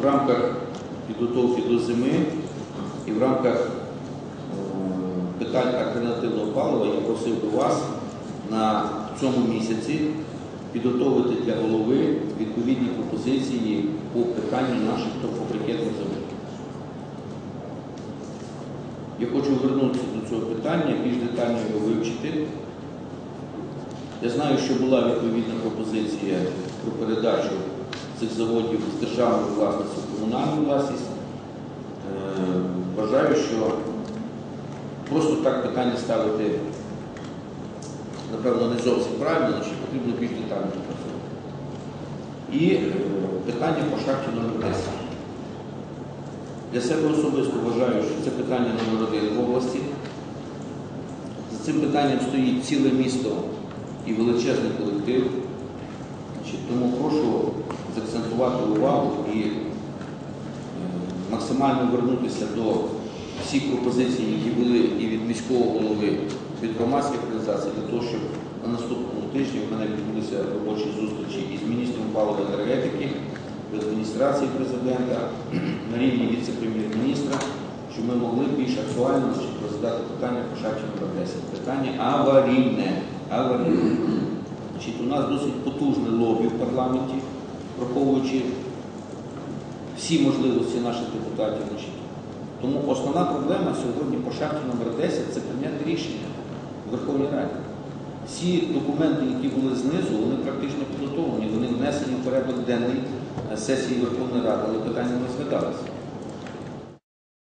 в рамках підготовки до зими і в рамках е, питань альтернативного палива я просив би вас на цьому місяці підготовити для голови відповідні пропозиції по питанню наших торфобрикетних заводів. Я хочу вернутися до цього питання, більш детально його вивчити. Я знаю, що була відповідна пропозиція про передачу цих заводів з державної власності в комунальну власність. Е, Вважаю, що просто так питання ставити, напевно, не зовсім правильно, значить потрібно більш детально працювати. І е, питання по шахті номер 10. Для себе особисто вважаю, що це питання номер один в області. За цим питанням стоїть ціле місто і величезний колектив. Тому прошу заакцентувати увагу і е, максимально вернутися до всіх пропозицій, які були і від міського голови, від громадських організацій, для того, щоб на наступному тижні в мене відбулися робочі зустрічі із міністром паливо енергетики, в адміністрації президента, на рівні віце-прем'єр-міністра, щоб ми могли більш актуально розглядати питання по номер 10. Питання аварійне. Аварійне. Значить, у нас досить потужне лобі в парламенті, враховуючи всі можливості наших депутатів. Значить. Тому основна проблема сьогодні по шахті номер 10 це прийняти рішення в Верховній Раді. Всі документи, які були знизу, вони практично підготовлені, вони внесені в порядок денний сесії Верховної Ради, але питання не розглядалися.